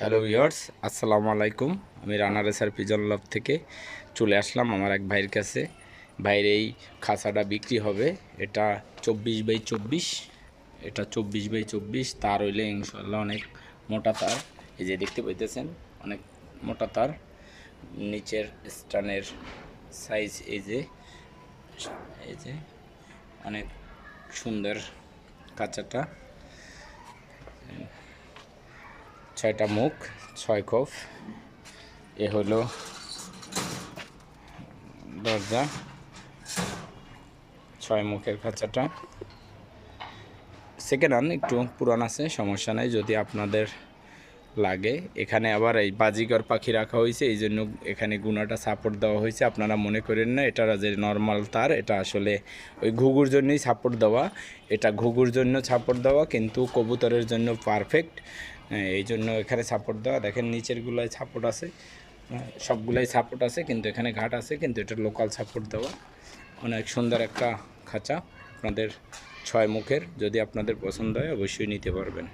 Hello viewers আসসালামু আলাইকুম আমি রানা রেসার পিজন লব থেকে চলে আসলাম আমার এক ভাইয়ের কাছে। ভাইয়ের এই খাঁচাটা বিক্রি হবে। এটা চব্বিশ বাই চব্বিশ। এটা চব্বিশ বাই চব্বিশ। তার হইলে ইনশাল্লাহ অনেক মোটা তার। এই যে দেখতে পাইতেছেন, অনেক মোটা তার। নিচের স্টানের সাইজ এই যে এই যে অনেক সুন্দর কাঁচাটা ছয়টা মুখ, ছয় খোপ এ হলো দরজা, ছয় মুখের খাঁচাটা। সেকেন্ড হ্যান্ড একটু পুরান আছে, সমস্যা নেই। যদি আপনাদের লাগে। এখানে আবার এই বাজিগর পাখি রাখা হয়েছে এই জন্য এখানে গুণাটা সাপোর্ট দেওয়া হয়েছে। আপনারা মনে করেন না এটা যে নর্মাল তার এটা আসলে ওই ঘুঘুর জন্যই সাপোর্ট দেওয়া। এটা ঘুঘুর জন্য সাপোর্ট দেওয়া কিন্তু কবুতরের জন্য পারফেক্ট এই জন্য এখানে সাপোর্ট দেওয়া। দেখেন নিচেরগুলোয় সাপোর্ট আছে। হ্যাঁ, সবগুলাই সাপোর্ট আছে কিন্তু এখানে ঘাট আছে কিন্তু এটা লোকাল সাপোর্ট দেওয়া। অনেক সুন্দর একটা খাঁচা। আপনাদের ছয় মুখের যদি আপনাদের পছন্দ হয় অবশ্যই নিতে পারবেন।